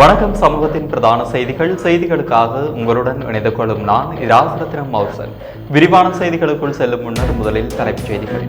வணக்கம் சமூகத்தின் பிரதான செய்திகள். செய்திகளுக்காக உங்களுடன் இணைந்து கொள்ளும் நான் இராசரத்னம் மௌசன். விரிவான செய்திகளுக்குள் செல்லும் முன்னர் முதலில் தலைப்புச் செய்திகள்.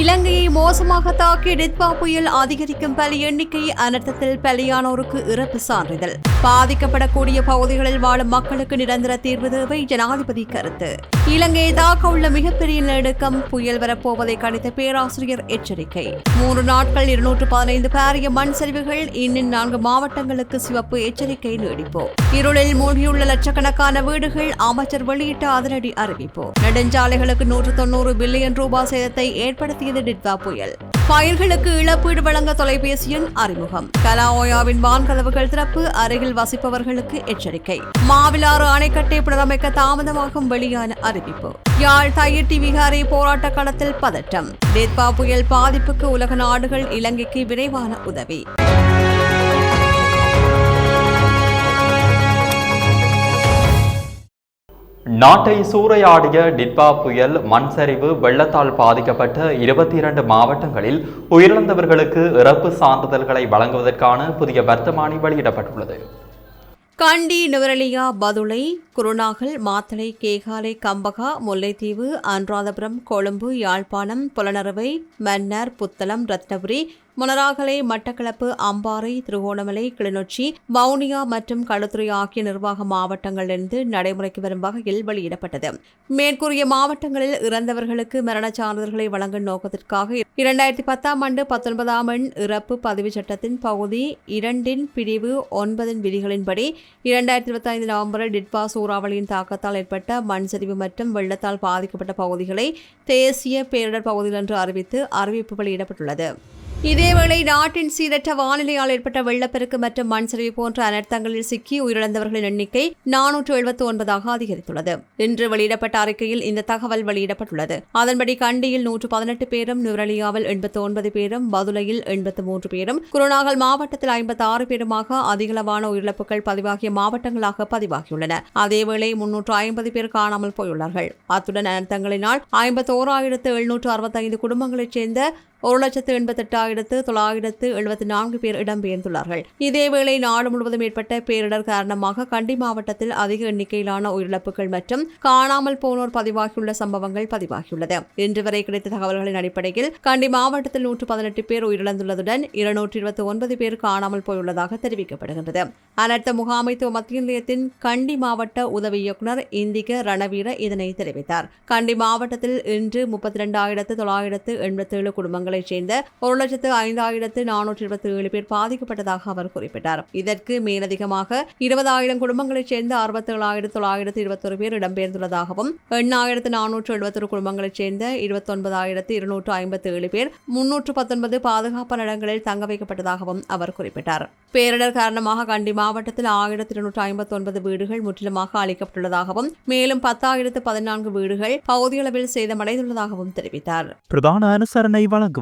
இலங்கையை மோசமாக தாக்கிய டிட்பா புயல் அதிகரிக்கும் பலி எண்ணிக்கை அனர்த்தத்தில் பலியானோருக்கு இறப்பு சான்றிதழ். பாதிக்கப்படக்கூடிய பகுதிகளில் வாழும் மக்களுக்கு நிரந்தர தீர்வு தேவை ஜனாதிபதி கருத்து. இலங்கையை தாக்க உள்ள மிகப்பெரிய நெடுக்கம் புயல் வரப்போவதை கணித்த பேராசிரியர் எச்சரிக்கை. மூன்று நாட்கள் இருநூற்று பதினைந்து பாரிய மண் சரிவுகள் இன்னும் நான்கு மாவட்டங்களுக்கு சிவப்பு எச்சரிக்கை நீடிப்பு இருளில் மூழ்கியுள்ள லட்சக்கணக்கான வீடுகள் அமைச்சர் வெளியிட்ட அதிரடி அறிவிப்பு. நெடுஞ்சாலைகளுக்கு நூற்று தொன்னூறு பில்லியன் ரூபாய் சேதத்தை ஏற்படுத்தியது டிட்வா புயல். பயிர்களுக்கு இழப்பீடு வழங்க தொலைபேசி எண் அறிமுகம். கலாஓயாவின் வான்கதவுகள் திறப்பு அருகில் வசிப்பவர்களுக்கு எச்சரிக்கை. மாவிலாறு அணைக்கட்டை புனரமைக்க தாமதமாகும் வெளியான அறிவிப்பு. யாழ் தையிட்டி விகாரை போராட்ட களத்தில் பதட்டம் டெத்பா புயல் பாதிப்புக்கு உலக நாடுகள் இலங்கைக்கு விரைவான உதவி. நாட்டை சூறையாடிய டிட்பா புயல் மண் சரிவு வெள்ளத்தால் பாதிக்கப்பட்ட இருபத்தி இரண்டு மாவட்டங்களில் உயிரிழந்தவர்களுக்கு இறப்பு சான்றிதழ்களை வழங்குவதற்கான புதிய வர்த்தமானி வெளியிடப்பட்டுள்ளது. கண்டி நுவரலியா பதுளை குருநாகல் மாத்தளை கேகாலை கம்பகா முல்லைத்தீவு அனுராதபுரம் கொழும்பு யாழ்ப்பாணம் புலனறுவை மன்னர் புத்தளம் ரத்னபுரி முனராகலை மட்டக்களப்பு அம்பாறை திருகோணமலை கிளிநொச்சி வவுனியா மற்றும் களுத்துறை ஆகிய நிர்வாக மாவட்டங்களிலிருந்து நடைமுறைக்கு வரும் வகையில் வெளியிடப்பட்டது. மேற்கூறிய மாவட்டங்களில் இறந்தவர்களுக்கு மரணச் சான்றிதழ்களை வழங்கும் நோக்கத்திற்காக இரண்டாயிரத்தி பத்தாம் ஆண்டு பத்தொன்பதாம் எண் இறப்பு பதிவு சட்டத்தின் பகுதி இரண்டின் பிரிவு ஒன்பதின் விதிகளின்படி இரண்டாயிரத்தி இருபத்தி ஐந்து நவம்பரில் டிட்பா சூறாவளியின் தாக்கத்தால் ஏற்பட்ட மண் சரிவு மற்றும் வெள்ளத்தால் பாதிக்கப்பட்ட பகுதிகளை தேசிய பேரிடர் பகுதிகள் என்று அறிவித்து அறிவிப்பு வெளியிடப்பட்டுள்ளது. இதேவேளை நாட்டின் சீரற்ற வானிலையால் ஏற்பட்ட வெள்ளப்பெருக்கு மற்றும் மண் சரிவு போன்ற அனர்த்தங்களில் சிக்கி உயிரிழந்தவர்களின் எண்ணிக்கை நானூற்று எழுபத்தி ஒன்பதாக அதிகரித்துள்ளது. இன்று வெளியிடப்பட்ட அறிக்கையில் இந்த தகவல் வெளியிடப்பட்டுள்ளது. அதன்படி கண்டியில் நூற்று பதினெட்டு பேரும் நுரலியாவில் எண்பத்தி ஒன்பது பேரும் பதுலையில் எண்பத்தி மூன்று பேரும் குருநாகல் மாவட்டத்தில் ஐம்பத்தி ஆறு பேருமாக அதிகளவான உயிரிழப்புகள் பதிவாகிய மாவட்டங்களாக பதிவாகியுள்ளன. அதேவேளை முன்னூற்று ஐம்பது பேர் காணாமல் போயுள்ளார்கள். அத்துடன் அனர்த்தங்களினால் ஐம்பத்தோராயிரத்து எழுநூற்று அறுபத்தைந்து குடும்பங்களைச் சேர்ந்த ஒரு லட்சத்து எண்பத்தெட்டாயிரத்து தொள்ளாயிரத்து எழுபத்தி நான்கு பேர் இடம்பெயர்ந்துள்ளார்கள். இதேவேளை நாடு முழுவதும் ஏற்பட்ட பேரிடர் காரணமாக கண்டி மாவட்டத்தில் அதிக எண்ணிக்கையிலான உயிரிழப்புகள் மற்றும் காணாமல் போனோர் பதிவாகியுள்ள சம்பவங்கள் பதிவாகியுள்ளது. இன்று வரை கிடைத்த தகவல்களின் அடிப்படையில் கண்டி மாவட்டத்தில் நூற்று பதினெட்டு பேர் உயிரிழந்துள்ளதுடன் இருநூற்றி இருபத்தி ஒன்பது பேர் காணாமல் போயுள்ளதாக தெரிவிக்கப்படுகின்றது. அனர்த்த முகாமைத்துவ மத்திய நிலையத்தின் கண்டி மாவட்ட உதவி இயக்குநர் இந்திக ரணவீர இதனை தெரிவித்தார். கண்டி மாவட்டத்தில் இன்று முப்பத்தி இரண்டாயிரத்து தொள்ளாயிரத்து எண்பத்தேழு குடும்பங்கள் மாவட்டங்களைச் சேர்ந்த ஒரு லட்சத்து ஐந்தாயிரத்து நானூற்றி இருபத்தி ஏழு பேர் பாதிக்கப்பட்டதாக அவர் குறிப்பிட்டார். இதற்கு மேலதிகமாக இருபதாயிரம் குடும்பங்களைச் சேர்ந்த அறுபத்தி ஏழாயிரத்து தொள்ளாயிரத்து இருபத்தொரு பேர் இடம்பெயர்ந்துள்ளதாகவும் எண்ணாயிரத்து நானூற்று எழுபத்தொரு குடும்பங்களைச் சேர்ந்த இருபத்தொன்பதாயிரத்து இருநூற்று ஐம்பத்தி ஏழு பேர் முன்னூற்று பத்தொன்பது பாதுகாப்பான இடங்களில் தங்க வைக்கப்பட்டதாகவும் அவர் குறிப்பிட்டார். பேரிடர் காரணமாக கண்டி மாவட்டத்தில் ஆயிரத்தி இருநூற்று ஐம்பத்தி ஒன்பது வீடுகள் முற்றிலுமாக அளிக்கப்பட்டுள்ளதாகவும் மேலும் பத்தாயிரத்து பதினான்கு வீடுகள் பகுதியளவில் சேதமடைந்துள்ளதாகவும் தெரிவித்தார். பிரதான அனுசரணை வழங்கும்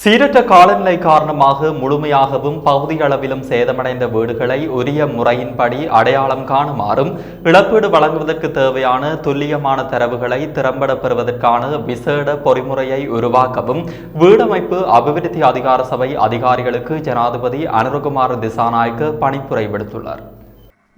சீரற்ற காலநிலை காரணமாக முழுமையாகவும் பகுதி அளவிலும் சேதமடைந்த வீடுகளை உரிய முறையின்படி அடையாளம் காணுமாறும் இழப்பீடு வழங்குவதற்கு தேவையான துல்லியமான தரவுகளை திறம்பட பெறுவதற்கான விசேட பொறிமுறையை உருவாக்கவும் வீடமைப்பு அபிவிருத்தி அதிகார சபை அதிகாரிகளுக்கு ஜனாதிபதி அனுரகுமார் திசாநாயக்கு பணிப்புரை விடுத்துள்ளார்.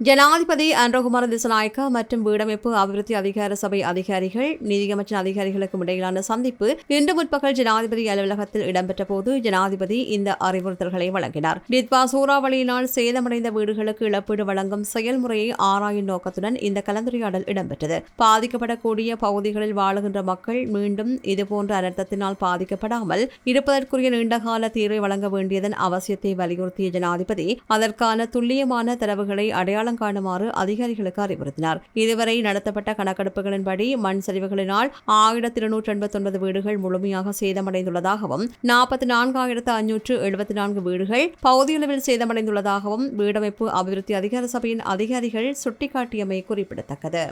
ஜனாதிபதி அன்றகுமார திசநாயக்க மற்றும் வீடமைப்பு அபிவிருத்தி அதிகார சபை அதிகாரிகள் நிதியமைச்சின் அதிகாரிகளுக்கும் இடையிலான சந்திப்பு இன்று முற்பகல் ஜனாதிபதி அலுவலகத்தில் இடம்பெற்ற போது ஜனாதிபதி இந்த அறிவுறுத்தல்களை வழங்கினார். டித்வா சூறாவளியினால் சேதமடைந்த வீடுகளுக்கு இழப்பீடு வழங்கும் செயல்முறையை ஆராயும் நோக்கத்துடன் இந்த கலந்துரையாடல் இடம்பெற்றது. பாதிக்கப்படக்கூடிய பகுதிகளில் வாழுகின்ற மக்கள் மீண்டும் இதுபோன்ற அனர்த்தத்தினால் பாதிக்கப்படாமல் இருப்பதற்குரிய நீண்டகால தீர்வை வழங்க வேண்டியதன் அவசியத்தை வலியுறுத்திய ஜனாதிபதி அதற்கான துல்லியமான தரவுகளை அடையாளம் அடையாளம் காணுமாறு அதிகாரிகளுக்கு அறிவுறுத்தினார். இதுவரை நடத்தப்பட்ட கணக்கெடுப்புகளின்படி மண் சரிவுகளினால் ஆயிரத்தி இருநூற்றி எண்பத்தி ஒன்பது வீடுகள் முழுமையாக சேதமடைந்துள்ளதாகவும் நாற்பத்தி நான்காயிரத்து அஞ்சூற்று எழுபத்தி நான்கு வீடுகள் பகுதியளவில் சேதமடைந்துள்ளதாகவும் வீடமைப்பு அபிவிருத்தி அதிகார சபையின் அதிகாரிகள் சுட்டிக்காட்டியமை குறிப்பிடத்தக்கது.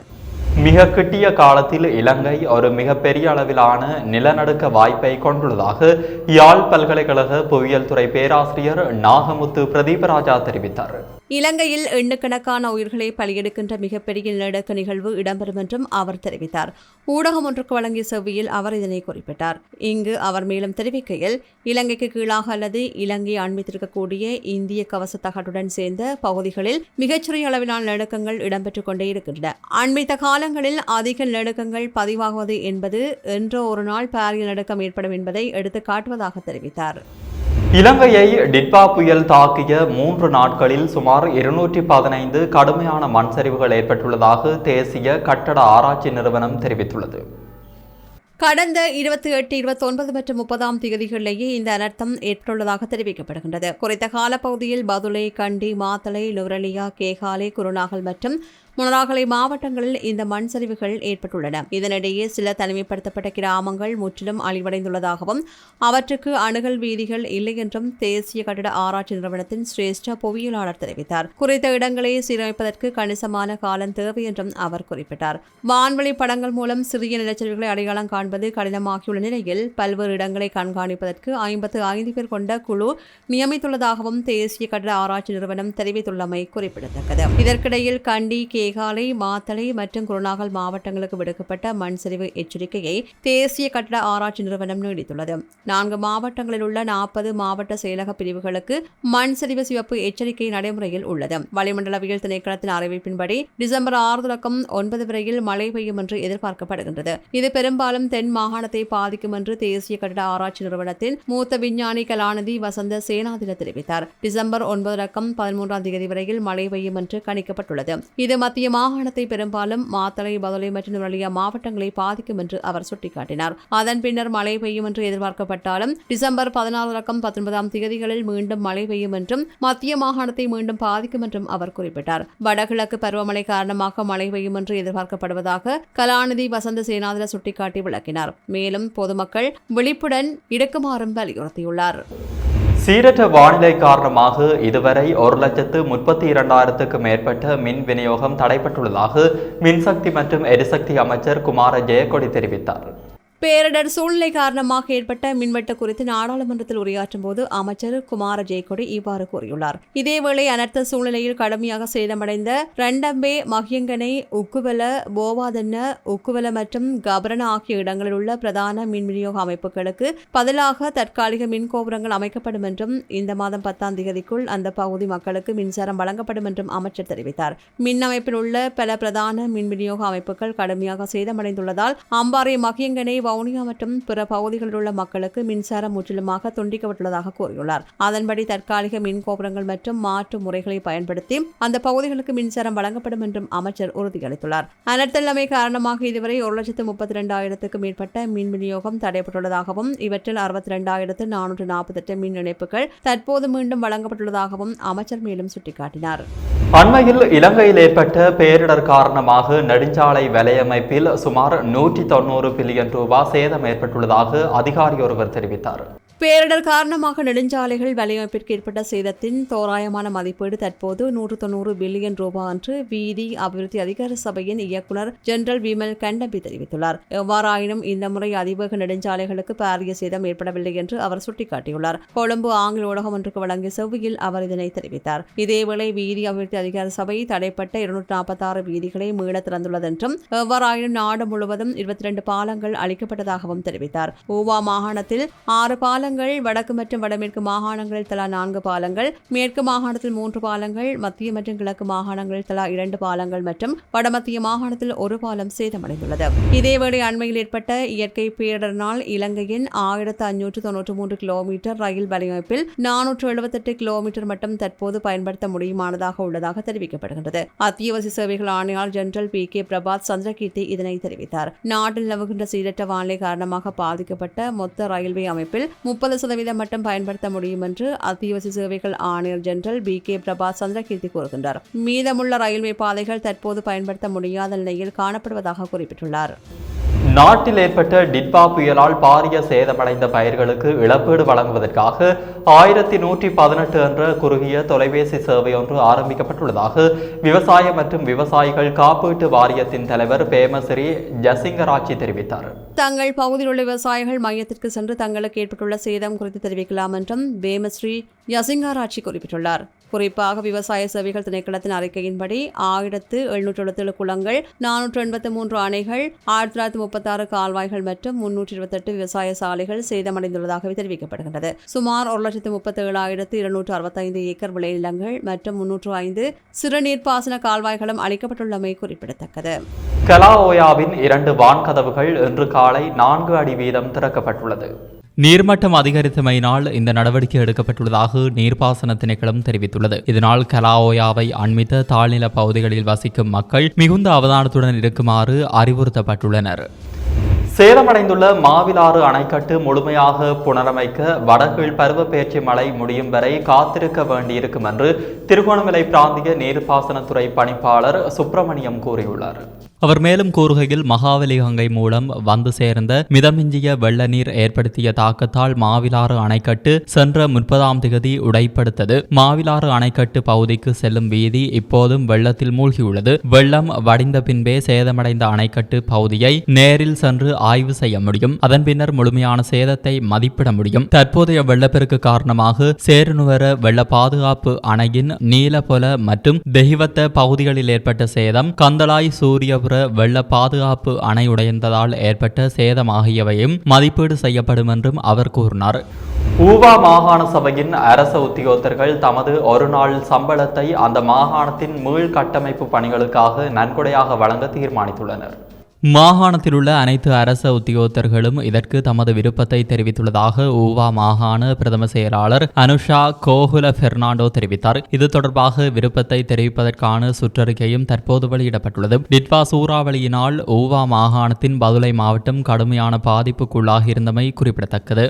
மிக கிட்டிய காலத்தில் இலங்கை ஒரு மிகப்பெரிய அளவிலான நிலநடுக்க வாய்ப்பை கொண்டுள்ளதாக யாழ் பல்கலைக்கழக புவியியல் துறை பேராசிரியர் நாகமுத்து பிரதீபராஜா தெரிவித்தார். இலங்கையில் எண்ணுக்கணக்கான உயிர்களை பலியெடுக்கின்ற மிகப்பெரிய நிலநடுக்க நிகழ்வு இடம்பெறும் என்றும் அவர் தெரிவித்தார். ஊடகம் ஒன்றுக்கு வழங்கிய செவ்வியில் அவர் இதனை குறிப்பிட்டார். இங்கு அவர் மேலும் தெரிவிக்கையில் இலங்கைக்கு கீழாக அல்லது இலங்கை அண்மித்திருக்கக்கூடிய இந்திய கவச தகட்டுடன் சேர்ந்த பகுதிகளில் மிகச்சிறிய அளவிலான நிலநடுக்கங்கள் இடம்பெற்றுக் கொண்டே இருக்கின்றன. அண்மித்த காலங்களில் அதிக நிலநடுக்கங்கள் பதிவாகுவது என்பது என்றோ ஒரு நாள் பாரிய நடுக்கம் ஏற்படும் என்பதை எடுத்துக் காட்டுவதாக தெரிவித்தார். இலங்கையை டிட்பா புயல் தாக்கிய மூன்று நாட்களில் சுமார் இருநூற்றி பதினைந்து கடுமையான மண் சரிவுகள் ஏற்பட்டுள்ளதாக தேசிய கட்டட ஆராய்ச்சி நிறுவனம் தெரிவித்துள்ளது. கடந்த இருபத்தி எட்டு இருபத்தி ஒன்பது மற்றும் முப்பதாம் தேதிகளிலேயே இந்த அனர்த்தம் ஏற்பட்டுள்ளதாக தெரிவிக்கப்படுகின்றது. குறித்த காலப்பகுதியில் பதுளை கண்டி மாத்தளை நுவரலியா கேகாலை குருநாகல் மற்றும் முனராகலை மாவட்டங்களில் இந்த மண் சரிவுகள் ஏற்பட்டுள்ளன. இதனிடையே சில தனிமைப்படுத்தப்பட்ட கிராமங்கள் முற்றிலும் அழிவடைந்துள்ளதாகவும் அவற்றுக்கு அணுகல் வீதிகள் இல்லை என்றும் தேசிய கட்டிட ஆராய்ச்சி நிறுவனத்தின் சிரேஷ்ட புவியியலாளர் தெரிவித்தார். குறித்த இடங்களை சீரமைப்பதற்கு கணிசமான காலம் தேவை என்றும் அவர் குறிப்பிட்டார். வான்வழி படங்கள் மூலம் சிறிய நிலச்சரிவுகளை அடையாளம் காண்பது கடினமாகியுள்ள நிலையில் பல்வேறு இடங்களை கண்காணிப்பதற்கு ஐம்பத்து ஐந்து பேர் கொண்ட குழு நியமித்துள்ளதாகவும் தேசிய கட்டிட ஆராய்ச்சி நிறுவனம் தெரிவித்துள்ளமை குறிப்பிடத்தக்கது. இதற்கிடையில் கண்டி கேகாலை மாத்தளை மற்றும் குருநாகல் மாவட்டங்களுக்கு விடுக்கப்பட்ட மண் சரிவு எச்சரிக்கையை தேசிய கட்டட ஆராய்ச்சி நிறுவனம் நீடித்துள்ளது. நான்கு மாவட்டங்களில் உள்ள நாற்பது மாவட்ட செயலக பிரிவுகளுக்கு மண் சரிவு சிவப்பு எச்சரிக்கை நடைமுறையில் உள்ளது. வளிமண்டலவியல் திணைக்களத்தின் அறிவிப்பின்படி டிசம்பர் ஆறு தொடக்கம் ஒன்பது வரையில் மழை பெய்யும் என்று எதிர்பார்க்கப்படுகின்றது. இது பெரும்பாலும் தென் மாகாணத்தை பாதிக்கும் என்று தேசிய கட்டட ஆராய்ச்சி நிறுவனத்தின் மூத்த விஞ்ஞானி கலாநிதி வசந்த சேனாதின தெரிவித்தார். டிசம்பர் ஒன்பது ரக்கம் பதிமூன்றாம் தேதி வரையில் மழை பெய்யும் என்று கணிக்கப்பட்டுள்ளது. இது மத்திய மாகாணத்தை பெரும்பாலும் மாத்தளை பதுளை மற்றும் நுவலியா மாவட்டங்களை பாதிக்கும் என்று அவர் சுட்டிக்காட்டினார். அதன் பின்னர் மழை பெய்யும் என்று எதிர்பார்க்கப்பட்டாலும் டிசம்பர் பதினாறு பத்தொன்பதாம் தேதிகளில் மீண்டும் மழை பெய்யும் என்றும் மத்திய மாகாணத்தை மீண்டும் பாதிக்கும் என்றும் அவர் குறிப்பிட்டார். வடகிழக்கு பருவமழை காரணமாக மழை பெய்யும் என்று எதிர்பார்க்கப்படுவதாக கலாநிதி வசந்த சேனாதில சுட்டிக்காட்டி விளக்கினார். மேலும் பொதுமக்கள் விழிப்புடன் இருக்குமாறும் வலியுறுத்தியுள்ளார். சீரற்ற வானிலை காரணமாக இதுவரை ஒரு லட்சத்து முப்பத்தி இரண்டாயிரத்துக்கு மேற்பட்ட மின் விநியோகம் தடைப்பட்டுள்ளதாக மின்சக்தி மற்றும் எரிசக்தி அமைச்சர் குமார ஜெயக்கொடி தெரிவித்தார். பேரிடர் சூழ்நிலை காரணமாக ஏற்பட்ட மின்வெட்டு குறித்து நாடாளுமன்றத்தில் உரையாற்றும் போது அமைச்சர் குமார ஜெயக்கொடி இவ்வாறு கூறியுள்ளார். இதேவேளை அனர்த்த சூழ்நிலையில் கடுமையாக சேதமடைந்த ரண்டம்பே மகியங்கனை உக்குவல போவாதன்ன உக்குவல மற்றும் கபரண ஆகிய இடங்களில் உள்ள பிரதான மின் விநியோக அமைப்புகளுக்கு பதிலாக தற்காலிக மின் கோபுரங்கள் அமைக்கப்படும் என்றும் இந்த மாதம் பத்தாம் தேதிக்குள் அந்த பகுதி மக்களுக்கு மின்சாரம் வழங்கப்படும் என்றும் அமைச்சர் தெரிவித்தார். மின் அமைப்பில் உள்ள பல பிரதான மின் விநியோக அமைப்புகள் கடுமையாக சேதமடைந்துள்ளதால் அம்பாறை மகியங்கனை வவுனியா மற்றும் பிற பகுதிகளில் உள்ள மக்களுக்கு மின்சாரம் முற்றிலுமாக துண்டிக்கப்பட்டுள்ளதாக கூறியுள்ளார். அதன்படி தற்காலிக மின் கோபுரங்கள் மற்றும் மாற்று முறைகளை பயன்படுத்தி அந்த பகுதிகளுக்கு மின்சாரம் வழங்கப்படும் என்றும் அமைச்சர் உறுதியளித்துள்ளார். அனர்த்தல்லமை காரணமாக இதுவரை ஒரு லட்சத்து முப்பத்தி ரெண்டாயிரத்துக்கு மேற்பட்ட மின் விநியோகம் தடைப்பட்டுள்ளதாகவும் இவற்றில் அறுபத்தி ரெண்டாயிரத்து நானூற்று நாற்பத்தெட்டு மின் இணைப்புகள் தற்போது மீண்டும் வழங்கப்பட்டுள்ளதாகவும் அமைச்சர் மேலும் சுட்டிக்காட்டினார். அண்மையில் இலங்கையில் ஏற்பட்ட பேரிடர் காரணமாக நெடுஞ்சாலை வலையமைப்பில் சுமார் நூற்றி தொண்ணூறு பில்லியன் ரூபாய் சேதம் ஏற்பட்டுள்ளதாக அதிகாரி ஒருவர் தெரிவித்தார். பேரிடர் காரணமாக நெடுஞ்சாலைகள் வலையமைப்பிற்கு ஏற்பட்ட சேதத்தின் தோராயமான மதிப்பீடு தற்போது நூற்று தொண்ணூறு பில்லியன் ரூபாய் என்று வீதி அபிவிருத்தி அதிகார சபையின் இயக்குநர் ஜெனரல் விமல் கண்டம்பி தெரிவித்துள்ளார். எவ்வாறாயினும் இந்த முறை அதிவேக நெடுஞ்சாலைகளுக்கு பாரிய சேதம் ஏற்படவில்லை என்று அவர் சுட்டிக்காட்டியுள்ளார். கொழும்பு ஆங்கில ஊடகம் ஒன்றுக்கு வழங்கிய செவ்வியில் அவர் இதனை தெரிவித்தார். இதேவேளை வீதி அபிவிருத்தி அதிகார சபை தடைப்பட்ட இருநூற்று நாற்பத்தாறு வீதிகளை மீள திறந்துள்ளதென்றும் எவ்வாறாயினும் நாடு முழுவதும் இருபத்தி ரெண்டு பாலங்கள் அளிக்கப்பட்டதாகவும் தெரிவித்தார். ஊவா மாகாணத்தில் ஆறு பாலங்கள் பாலங்கள் வடக்கு மற்றும் வடமேற்கு மாகாணங்களில் தலா நான்கு பாலங்கள் மேற்கு மாகாணத்தில் மூன்று பாலங்கள் மத்திய மற்றும் கிழக்கு மாகாணங்களில் தலா இரண்டு பாலங்கள் மற்றும் வடமத்திய மாகாணத்தில் ஒரு பாலம் சேதமடைந்துள்ளது. இதேவேளை அண்மையில் ஏற்பட்ட இயற்கை பேரிடரினால் இலங்கையின் ஆயிரத்து அஞ்சூற்று தொன்னூற்று மூன்று கிலோமீட்டர் ரயில் வலையமைப்பில் நானூற்று எழுபத்தெட்டு கிலோமீட்டர் மட்டும் தற்போது பயன்படுத்த முடியுமானதாக உள்ளதாக தெரிவிக்கப்படுகின்றது. அத்தியாவசிய சேவைகள் ஆணையாளர் general P. K. Prabhath Chandrakeerthi இதனை தெரிவித்தார். நாட்டில் நிலவுகின்ற சீரற்ற வானிலை காரணமாக பாதிக்கப்பட்ட மொத்த ரயில்வே அமைப்பில் முப்பது சதவீதம் மட்டும் பயன்படுத்த முடியும் என்று அத்தியாவசிய சேவைகள் ஆணையர் general P K Prabha Chandrakeerthi கூறுகின்றார். மீதமுள்ள ரயில்வே பாதைகள் தற்போது பயன்படுத்த முடியாத நிலையில் காணப்படுவதாக குறிப்பிட்டுள்ளார். நாட்டில் ஏற்பட்ட டிட்பா புயலால் பாரிய சேதமடைந்த பயிர்களுக்கு இழப்பீடு வழங்குவதற்காக ஆயிரத்தி நூற்றி பதினெட்டு என்ற குறுகிய தொலைபேசி சேவை ஒன்று ஆரம்பிக்கப்பட்டுள்ளதாக விவசாய மற்றும் விவசாயிகள் காப்பீட்டு வாரியத்தின் தலைவர் பேமஸ்ரீ ஜசிங்கராட்சி தெரிவித்தார். தங்கள் பகுதியில் உள்ள விவசாயிகள் மையத்திற்கு சென்று தங்களுக்கு ஏற்பட்டுள்ள சேதம் குறித்து தெரிவிக்கலாம் என்றும் பேமஸ்ரீ ஜசிங்கராட்சி குறிப்பிட்டுள்ளார். குறிப்பாக விவசாய சேவைகள் திணைக்களத்தின் அறிக்கையின்படி ஆயிரத்து எழுநூற்று எழுபத்தேழு குளங்கள் நானூற்று எண்பத்தி மூன்று அணைகள் ஆயிரத்தி தொள்ளாயிரத்தி முப்பத்தாறு கால்வாய்கள் மற்றும் முன்னூற்றி இருபத்தெட்டு விவசாய சாலைகள் சேதமடைந்துள்ளதாகவே தெரிவிக்கப்படுகின்றது. சுமார் ஒரு லட்சத்து முப்பத்தி ஏழாயிரத்து இருநூற்று அறுபத்தைந்து ஏக்கர் விளைநிலங்கள் மற்றும் முன்னூற்று ஐந்து சிறுநீர் பாசன கால்வாய்களும் அளிக்கப்பட்டுள்ளமை குறிப்பிடத்தக்கது. கலாஓயாவின் இரண்டு வான்கதவுகள் இன்று காலை நான்கு அடி வீதம் திறக்கப்பட்டுள்ளது. நீர்மட்டம் அதிகரித்தமையினால் இந்த நடவடிக்கை எடுக்கப்பட்டுள்ளதாக நீர்ப்பாசன திணைக்களம் தெரிவித்துள்ளது. இதனால் கலாஓயாவை அண்மித்த தாழ்நில பகுதிகளில் வசிக்கும் மக்கள் மிகுந்த அவதானத்துடன் இருக்குமாறு அறிவுறுத்தப்பட்டுள்ளனர். சேதமடைந்துள்ள மாவிலாறு அணைக்கட்டு முழுமையாக புனரமைக்க வடகீழ் பருவப்பெயர்ச்சி மழை முடியும் வரை காத்திருக்க வேண்டியிருக்கும் என்று திருகோணமலை பிராந்திய நீர்ப்பாசனத்துறை பணிப்பாளர் சுப்பிரமணியம் கூறியுள்ளார். அவர் மேலும் கூறுகையில் மகாவலி கங்கை மூலம் வந்து சேர்ந்த மிதமிஞ்சிய வெள்ள நீர் ஏற்படுத்திய தாக்கத்தால் மாவிலாறு அணைக்கட்டு சென்ற முப்பதாம் திகதி உடைப்படுத்தது. மாவிலாறு அணைக்கட்டு பகுதிக்கு செல்லும் வீதி இப்போதும் வெள்ளத்தில் மூழ்கியுள்ளது. வெள்ளம் வடிந்த பின்பே சேதமடைந்த அணைக்கட்டு பகுதியை நேரில் சென்று ஆய்வு செய்ய முடியும். அதன் பின்னர் முழுமையான சேதத்தை மதிப்பிட முடியும். தற்போதைய வெள்ளப்பெருக்கு காரணமாக சேருநுவர வெள்ள பாதுகாப்பு அணையின் நீலபொல மற்றும் தெஹிவத்த பகுதிகளில் ஏற்பட்ட சேதம் கந்தளாய் சூரியபுர வெள்ள பாதுகாப்பு அணை உடைந்ததால் ஏற்பட்ட சேதம் ஆகியவையும் மதிப்பீடு செய்யப்படும் என்றும் அவர் கூறினார். ஊவா மாகாண சபையின் அரச உத்தியோகத்தர்கள் தமது ஒரு நாள் சம்பளத்தை அந்த மாகாணத்தின் மீள் கட்டமைப்பு பணிகளுக்காக நன்கொடையாக வழங்க தீர்மானித்துள்ளனர். மாகாணத்தில் உள்ள அனைத்து அரச உத்தியோகத்தர்களும் இதற்கு தமது விருப்பத்தை தெரிவித்துள்ளதாக ஊவா மாகாண பிரதம செயலாளர் அனுஷா கோகுல பெர்னாண்டோ தெரிவித்தார். இது தொடர்பாக விருப்பத்தை தெரிவிப்பதற்கான சுற்றறிக்கையும் தற்போது வெளியிடப்பட்டுள்ளது. டிட்வா சூறாவளியினால் ஊவா மாகாணத்தின் பதுளை மாவட்டம் கடுமையான பாதிப்புக்குள்ளாகி இருந்தமை குறிப்பிடத்தக்கது.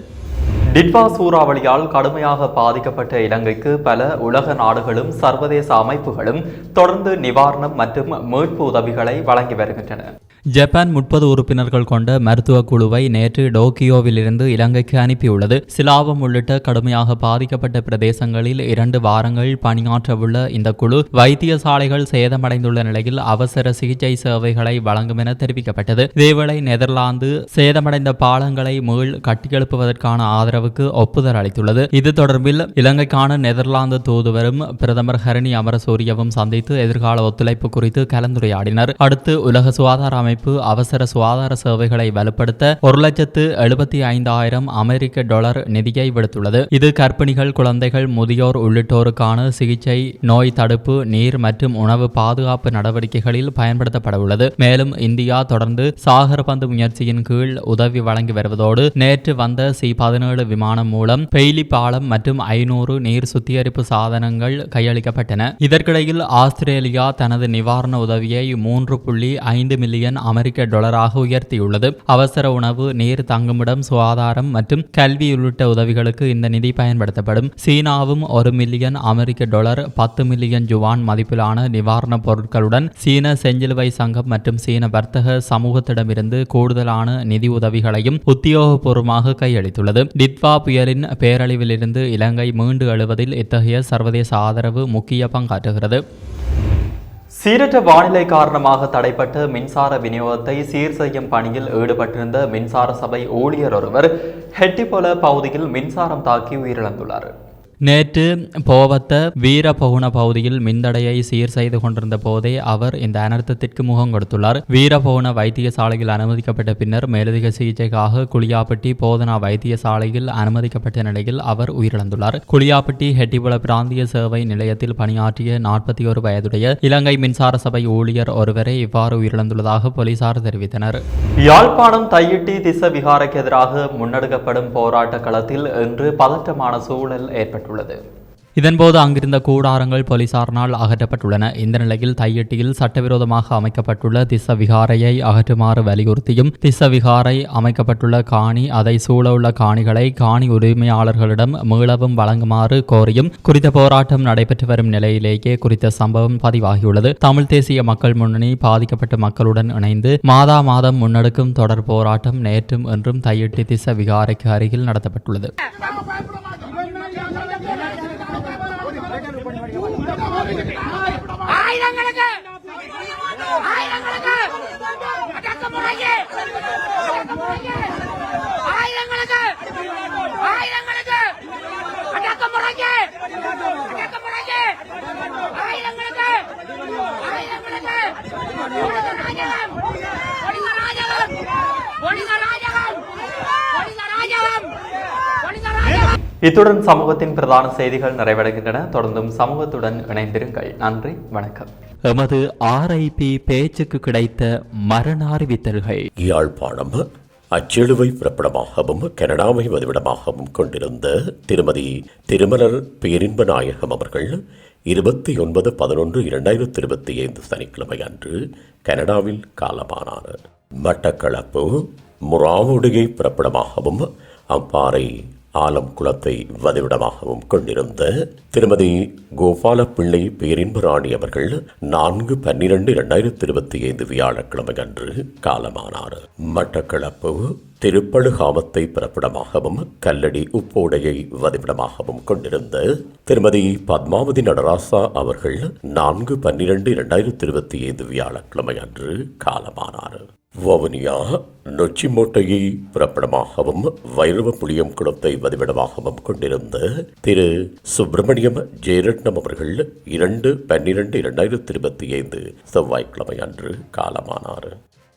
டிட்வா சூறாவளியால் கடுமையாக பாதிக்கப்பட்ட இலங்கைக்கு பல உலக நாடுகளும் சர்வதேச அமைப்புகளும் தொடர்ந்து நிவாரணம் மற்றும் மீட்பு உதவிகளை வழங்கி வருகின்றன. ஜப்பான் முப்பது உறுப்பினர்கள் கொண்ட மருத்துவ குழுவை நேற்று டோக்கியோவிலிருந்து இலங்கைக்கு அனுப்பியுள்ளது. சிலாபம் உள்ளிட்ட கடுமையாக பாதிக்கப்பட்ட பிரதேசங்களில் இரண்டு வாரங்கள் பணியாற்றவுள்ள இந்த குழு வைத்தியசாலைகள் சேதமடைந்துள்ள நிலையில் அவசர சிகிச்சை சேவைகளை வழங்கும் என தெரிவிக்கப்பட்டது. இதேவேளை நெதர்லாந்து சேதமடைந்த பாலங்களை மீள் கட்டியெழுப்புவதற்கான ஆதரவுக்கு ஒப்புதல் அளித்துள்ளது. இது தொடர்பில் இலங்கைக்கான நெதர்லாந்து தூதுவரும் பிரதமர் ஹரணி அமரசூரியவும் சந்தித்து எதிர்கால ஒத்துழைப்பு குறித்து கலந்துரையாடினர். அடுத்து உலக சுகாதார அமைப்பு அவசர சுகாதார சேவைகளை வலுப்படுத்த ஒரு லட்சத்து எழுபத்தி ஐந்தாயிரம் அமெரிக்க டாலர் நிதியை விடுத்துள்ளது. இது கர்ப்பிணிகள் குழந்தைகள் முதியோர் உள்ளிட்டோருக்கான சிகிச்சை நோய் தடுப்பு நீர் மற்றும் உணவு பாதுகாப்பு நடவடிக்கைகளில் பயன்படுத்தப்பட உள்ளது மேலும் இந்தியா தொடர்ந்து சாகரபந்து முயற்சியின் கீழ் உதவி வழங்கி வருவதோடு நேற்று வந்த சி பதினேழு விமானம் மூலம் பெய்லி பாலம் மற்றும் ஐநூறு நீர் சுத்திகரிப்பு சாதனங்கள் கையளிக்கப்பட்டன. இதற்கிடையில் ஆஸ்திரேலியா தனது நிவாரண உதவியை மூன்று புள்ளி ஐந்து மில்லியன் அமெரிக்க டாலராக உயர்த்தியுள்ளது. அவசர உணவு நீர் தங்குமிடம் சுகாதாரம் மற்றும் கல்வி உள்ளிட்ட உதவிகளுக்கு இந்த நிதி பயன்படுத்தப்படும். சீனாவும் ஒரு மில்லியன் அமெரிக்க டாலர் பத்து மில்லியன் ஜுவான் மதிப்பிலான நிவாரணப் பொருட்களுடன் சீன செஞ்சிலுவை சங்கம் மற்றும் சீன வர்த்தக சமூகத்திடமிருந்து கூடுதலான நிதி உதவிகளையும் உத்தியோகபூர்வமாக கையளித்துள்ளது. டிட்வா புயலின் பேரழிவிலிருந்து இலங்கை மீண்டு எழுவதில் இத்தகைய சர்வதேச ஆதரவு முக்கிய பங்காற்றுகிறது. சீரற்ற வானிலை காரணமாக தடைப்பட்ட மின்சார விநியோகத்தை சீர் செய்யும் பணியில் ஈடுபட்டிருந்த மின்சார சபை ஊழியர் ஒருவர் ஹெட்டிபொல பகுதியில் மின்சாரம் தாக்கி உயிரிழந்துள்ளார். நேற்று போவத்த வீரபகுண பகுதியில் மின்தடையை சீர் செய்து கொண்டிருந்த போதே அவர் இந்த அனர்த்தத்திற்கு முகம் கொடுத்துள்ளார். வீரபகுண வைத்தியசாலையில் அனுமதிக்கப்பட்ட பின்னர் மேலதிக சிகிச்சைக்காக குளியாப்பட்டி போதனா வைத்தியசாலையில் அனுமதிக்கப்பட்ட நிலையில் அவர் உயிரிழந்துள்ளார். குளியாப்பட்டி ஹெட்டிபுல பிராந்திய சேவை நிலையத்தில் பணியாற்றிய நாற்பத்தி ஒரு வயதுடைய இலங்கை மின்சார சபை ஊழியர் ஒருவரை இவ்வாறு உயிரிழந்துள்ளதாக போலீசார் தெரிவித்தனர். யாழ்ப்பாணம் தையிட்டி திச விகாரைக்கு எதிராக முன்னெடுக்கப்படும் போராட்ட களத்தில் இன்று பதற்றமான சூழல் ஏற்பட்டுள்ளது. இதன்போது அங்கிருந்த கூடாரங்கள் போலீசாரினால் அகற்றப்பட்டுள்ளன. இந்த நிலையில் தையட்டியில் சட்டவிரோதமாக அமைக்கப்பட்டுள்ள திச விகாரையை அகற்றுமாறு வலியுறுத்தியும் திச விகாரை அமைக்கப்பட்டுள்ள காணி அதை சூழவுள்ள காணிகளை காணி உரிமையாளர்களிடம் மீளவும் வழங்குமாறு கோரியும் குறித்த போராட்டம் நடைபெற்று வரும் நிலையிலேயே குறித்த சம்பவம் பதிவாகியுள்ளது. தமிழ் தேசிய மக்கள் முன்னணி பாதிக்கப்பட்ட மக்களுடன் இணைந்து மாதா மாதம் முன்னெடுக்கும் தொடர் போராட்டம் நேற்றும் என்றும் தையட்டி திச விகாரைக்கு அருகில் நடத்தப்பட்டுள்ளது. ஆயிரங்களுக்கு! ஆயிரங்களுக்கு! அடக்குமுறைக்கு அடக்குமுறைக்கு ஆயிரங்களுக்கு! ஆயிரங்களுக்கு! அடக்குமுறைக்கு அடக்குமுறைக்கு ஆயிரங்களுக்கு! ஆயிரங்களுக்கு! ஒளிந்த ராஜகம் ஒளிந்த ராஜகம் ஒளிந்த ராஜகம் இத்துடன் சமூகத்தின் பிரதான செய்திகள் நிறைவடைகின்றன. தொடர்ந்தும் சமூகத்துடன் இணைந்திருங்கள். நன்றி வணக்கம். எமது ஆர்ஐபி பேச்சுக்கு கிடைத்த மரண அறிவித்தல்கள் யாழ்ப்பாணம் அச்செழுவை பிறப்பிடமாகவும் கனடாவை வதிவிடமாகவும் கொண்டிருந்த திருமதி திருமலர் பேரின்ப நாயகம் அவர்கள் இருபத்தி ஒன்பது பதினொன்று இரண்டாயிரத்தி இருபத்தி ஐந்து சனிக்கிழமை அன்று கனடாவில் காலமானார். மட்டக்களப்பு முறாவுடுகை பிறப்பிடமாகவும் அம்பாறை ஆலம் குளத்தை வதிவிடமாகவும் கொண்டிருந்த திருமதி கோபால பிள்ளை பேரின்பராணி அவர்கள் நான்கு பன்னிரண்டு இரண்டாயிரத்தி இருபத்தி ஐந்து வியாழக்கிழமை அன்று காலமானார். மட்டக்களப்பு திருப்பழுகாமத்தை பிறப்பிடமாகவும் கல்லடி உப்போடையை வதிவிடமாகவும் கொண்டிருந்த திருமதி பத்மாவதி நடராசா அவர்கள் நான்கு பன்னிரண்டு இரண்டாயிரத்தி இருபத்தி ஐந்து வியாழக்கிழமை அன்று காலமானார். வவுனியா நொச்சிமோட்டையை புறப்படமாகவும் வைரவ புளியம் குளத்தை வதிவிடமாகவும் கொண்டிருந்த திரு. சுப்பிரமணியம் ஜெயரட்னம் அவர்கள் இரண்டு பன்னிரண்டு இரண்டாயிரத்தி இருபத்தி ஐந்து செவ்வாய்க்கிழமை அன்று காலமானார்.